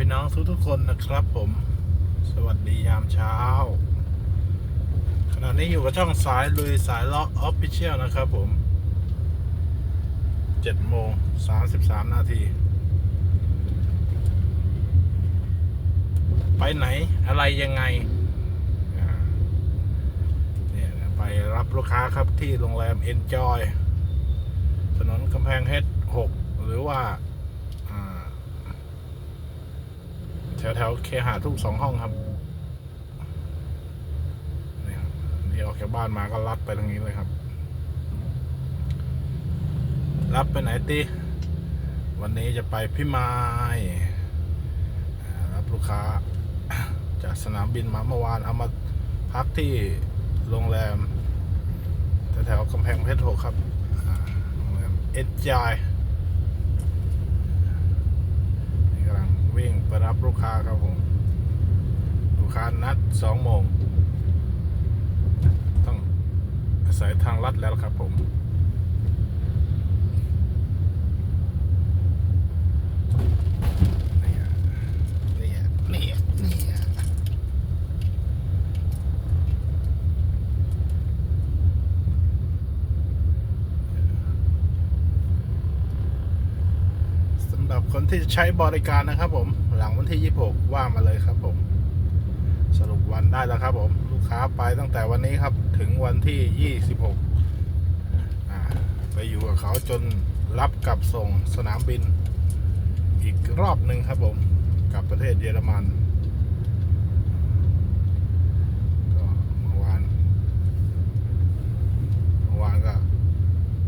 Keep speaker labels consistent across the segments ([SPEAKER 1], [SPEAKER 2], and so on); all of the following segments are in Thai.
[SPEAKER 1] พี่น้องทุกทุกๆคนนะครับผม สวัสดียามเช้า ขณะนี้อยู่กับช่องสายลุยสายเลาะออฟฟิเชียลนะครับผม7โมง33นาที ไปไหนอะไรยังไงเนี่ยไปรับลูกค้าครับที่โรงแรม Enjoy ถนนกำแพงเพชร6หรือว่าอ่า แถวแถวๆเคหาทุกสองห้องครับนี่ครับนี่ออกจากบ้านมาก็ลัดไปทางนี้เลยครับรับไปไหนตีวันนี้จะไปพี่มายรับลูกค้า จากสนามบินมาเมื่อวานเอามาพักที่โรงแรมแถวแถวๆกำแพงเพชรหกครับโรงแรมเอ็ดจาย นี่กำลังวิ่งไป รับลูกค้าครับผม ลูกค้านัดสองโมง ต้องอาศัยทางลัดแล้วครับผม นี่อะนี่อะนี่อะนี่อะสำหรับ คนที่จะใช้บริการนะครับ ผม หลังวันที่ 26 ว่ามาเลยครับผม สรุปวันได้แล้วครับ ผม ลูกค้าไปตั้งแต่วันนี้ครับ ถึงวันที่ 26 ไปอยู่กับเขาจนรับกลับส่งสนามบิน อีกรอบหนึ่งครับ ผมกลับประเทศเยอรมันก็เมื่อวานเมื่อวานก็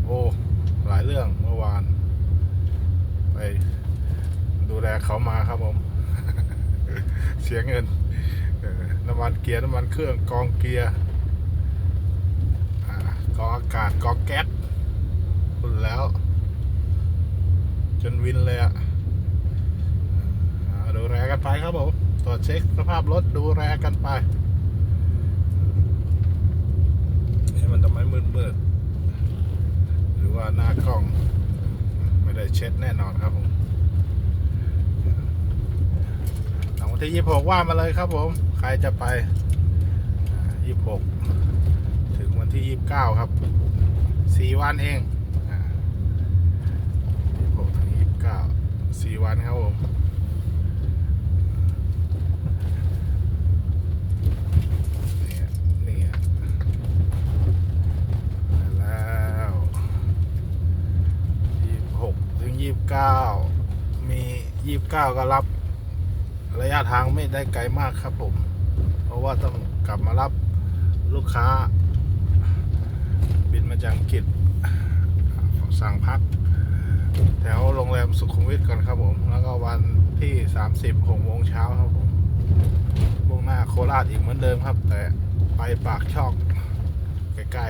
[SPEAKER 1] โอ้ หลายเรื่องเมื่อวาน ไปดูแล เขามาครับผม เสียเงินน้ำมันเกียร์น้ำมันเครื่องกองเกียร์กองอากาศกองแก๊สคุณแล้ว จนวินเลยอะอ่าดูแลกันไปครับผมตรวจเช็คสภาพรถดูแลกันไปนี่มันทำไมมืดมืดๆหรือว่าหน้ากล้อง ไม่ได้เช็ดแน่นอนครับผมหลังวัน ที่ยี่หกว่ามาเลยครับผม ใครจะไปยี่หกถึงวันที่ยี่บเก้าครับสี่วันเองยี่หกถึงยี่บเก้าสี่วันครับผมนี่อะนี่อะมาแล้วยี่หกถึงยี่บเก้ามียี่สิบเก้าก็รับ ระยะทางไม่ได้ไกลมากครับผม เพราะว่าต้องกลับมารับลูกค้า บินมาจากอังกฤษสั่งพัก แถวโรงแรมสุขุมวิทก่อนครับผม แล้วก็วันที่ 30หกโมงเช้าครับผมมุ่งหน้าโคราชอีกเหมือนเดิมครับ แต่ไปปากช่องใกล้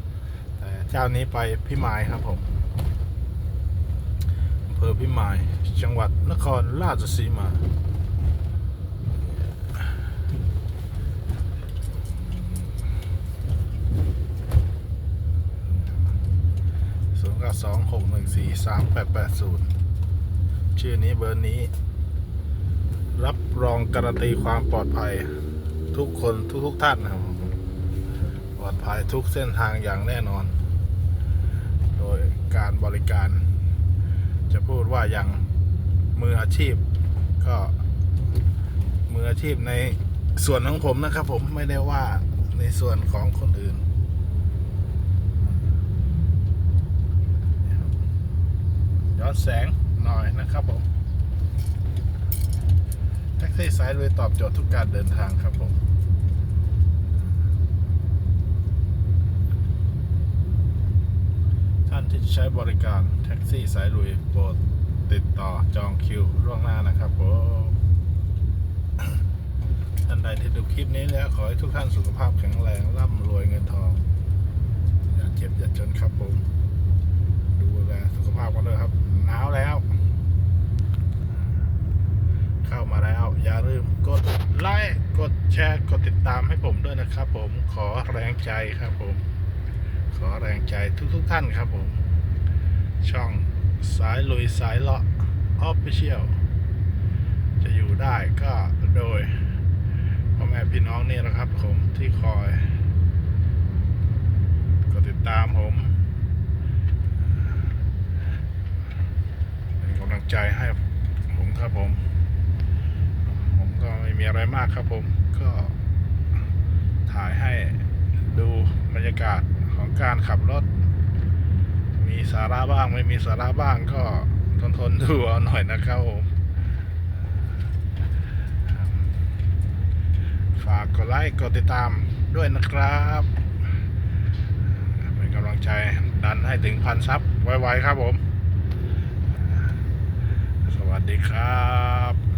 [SPEAKER 1] ๆ แต่เจ้านี้ไปพิมายครับผมอำเภอพิมาย จังหวัดนครราชสีมา ศูนย์เก้าสองหกห นึ่งสี่สามแปดแปดศูนย์ชื่อนี้เบอร์นี้ รับรองการันตีความปลอดภัย ทุกคนทุกทุกท่านนะครับปลอดภัยทุกเส้นทางอย่างแน่นอน โดยการบริการ จะพูดว่าอย่างมืออาชีพ ก็มืออาชีพในส่วนของผมนะครับ ผมไม่ได้ว่าในส่วนของคนอื่น ย้ อนแสงหน่อยนะครับผมแท็กซี่สายเลยตอบโจทย์ทุกการเดินทางครับผมท่านที่ใช้บริการแท็กซี่สายลุยโปรดติดต่อจองคิวล่วงหน้านะครับผมท่านใดที่ดูคลิปนี้แล้วขอให้ทุกท่านสุขภาพแข็งแรงร่ำรวยเงินทอง อย่าเจ็บอย่าจนครับผม ดูแลสุขภาพกันด้วยครับ หนาวแล้ว เข้ามาแล้ว อย่าลืมกดไลค์กด แชร์ กดติดตามให้ผมด้วยนะครับ ผมขอแรงใจครับผม ขอแรงใจทุกๆทท่านครับผม ช่องสายลุยสายเลาะออฟฟิเชียลจะอยู่ได้ก็โดยพ่อแม่พี่น้องนี่แหละครับ ผมที่คอย กดติดตามผมเป็นกำลังใจให้ผมครับผม ก็ไม่มีอะไรมากครับผม ก็ถ่ายให้ดูบรรยากาศของการขับรถ มีสาระบ้างไม่มีสาระบ้างก็ทนทนดูเอาหน่อยนะครับผมฝากกดไลค์กดติดตามด้วยนะครับ เป็นกำลังใจดันให้ถึงพันซับไวๆครับผม สวัสดีครับ